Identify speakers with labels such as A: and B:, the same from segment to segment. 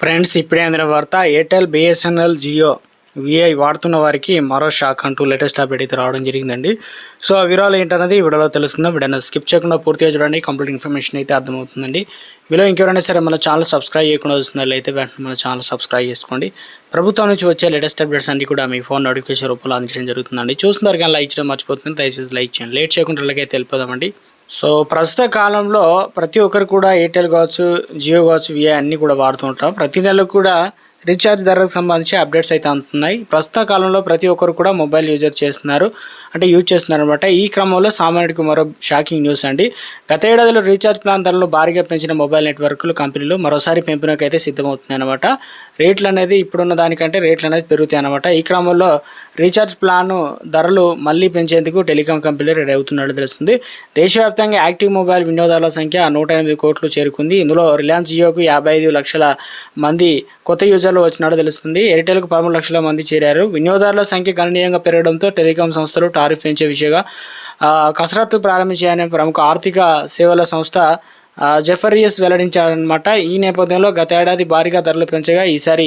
A: Friends ఇప్పుడే అందిన వార్త ఎయిర్టెల్ బిఎస్ఎన్ఎల్ జియో విఐ వాడుతున్న వారికి మరో షాక్ అంటూ లేటెస్ట్ అప్డేట్ అయితే రావడం జరిగిందండి. సో ఆ వివరాలు ఏంటన్నది వీడియోలో తెలుస్తుందో వీడియోని స్కిప్ చేయకుండా పూర్తిగా చూడండి. కంప్లీట్ ఇన్ఫర్మేషన్ అయితే అర్థమవుతుందండి. వీలో ఇంకెవరైనా సరే మన ఛానల్ సబ్స్క్రైబ్ చేయకుండా వస్తున్నట్లయితే వెంటనే మన ఛానల్ సబ్స్క్రైబ్ చేసుకోండి. ప్రభుత్వం నుంచి వచ్చే లేటెస్ట్ అప్డేట్స్ అన్ని కూడా మీ ఫోన్ నోటిఫికేషన్ రూపంలో అందించడం జరుగుతుందండి. చూస్తున్నారు కానీ లైక్ చేయడం మర్చిపోతుంది దయచేసి లైక్ చేయండి. లేట్ చేయకుండా అయితే వెళ్ళిపోదామండి. సో ప్రస్తుత కాలంలో ప్రతి ఒక్కరు కూడా ఎయిర్టెల్ కావచ్చు జియో కావచ్చు విఐ అన్నీ కూడా వాడుతూ ఉంటాం. ప్రతి నెల కూడా రీఛార్జ్ ధరకు సంబంధించి అప్డేట్స్ అయితే అందుతున్నాయి ప్రస్తుత కాలంలో ప్రతి ఒక్కరు కూడా మొబైల్ యూజర్ చేస్తున్నారు. అంటే యూజ్ చేస్తున్నారు అనమాట ఈ క్రమంలో సామాన్యుడికి మరో షాకింగ్ న్యూస్ అండి. గత ఏడాదిలో రీఛార్జ్ ప్లాన్ ధరలు భారీగా పెంచిన మొబైల్ నెట్వర్క్లు కంపెనీలు మరోసారి పెంపునకు అయితే సిద్ధమవుతున్నాయి అనమాట రేట్లు అనేది ఇప్పుడున్న దానికంటే రేట్లు అనేది పెరుగుతాయి అనమాట ఈ క్రమంలో రీఛార్జ్ ప్లాన్ ధరలు మళ్ళీ పెంచేందుకు టెలికాం కంపెనీలు రెడీ అవుతున్నట్లు తెలుస్తుంది. దేశవ్యాప్తంగా యాక్టివ్ మొబైల్ వినియోగదారుల సంఖ్య నూట ఎనిమిది కోట్లు చేరుకుంది. ఇందులో రిలయన్స్ జియోకు యాభై ఐదు లక్షల మంది కొత్త యూజర్ యూజర్లు వచ్చినట్టు తెలుస్తుంది. ఎయిర్టెల్కు పదమూడు లక్షల మంది చేరారు. వినియోగదారుల సంఖ్య గణనీయంగా పెరగడంతో టెలికాం సంస్థలు టారిఫ్ పెంచే విషయంగా కసరత్తు ప్రారంభించాయనే ప్రముఖ ఆర్థిక సేవల సంస్థ జెఫరియస్ వెల్లడించారనమాట ఈ నేపథ్యంలో గత ఏడాది భారీగా ధరలు పెంచగా ఈసారి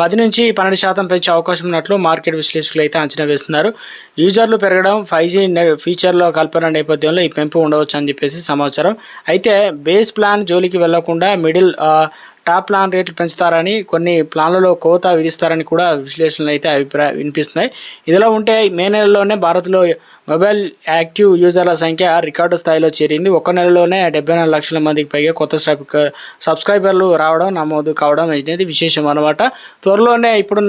A: పది నుంచి పన్నెండు శాతం పెంచే అవకాశం ఉన్నట్లు మార్కెట్ విశ్లేషకులు అయితే అంచనా వేస్తున్నారు. యూజర్లు పెరగడం ఫైవ్ జీ ఫీచర్లో కల్పన నేపథ్యంలో ఈ పెంపు ఉండవచ్చు అని చెప్పేసి సమాచారం. అయితే బేస్ ప్లాన్ జోలికి వెళ్ళకుండా మిడిల్ టాప్ ప్లాన్ రేట్లు పెంచుతారని కొన్ని ప్లాన్లలో కోత విధిస్తారని కూడా విశ్లేషణలు అయితే అభిప్రాయ వినిపిస్తున్నాయి. ఇదిలా ఉంటే మే నెలలోనే భారత్లో మొబైల్ యాక్టివ్ యూజర్ల సంఖ్య రికార్డు స్థాయిలో చేరింది. ఒక నెలలోనే డెబ్బై నాలుగు లక్షల మందికి పైగా కొత్త సబ్ సబ్స్క్రైబర్లు రావడం నమోదు కావడం అనేది విశేషం అనమాట త్వరలోనే ఇప్పుడు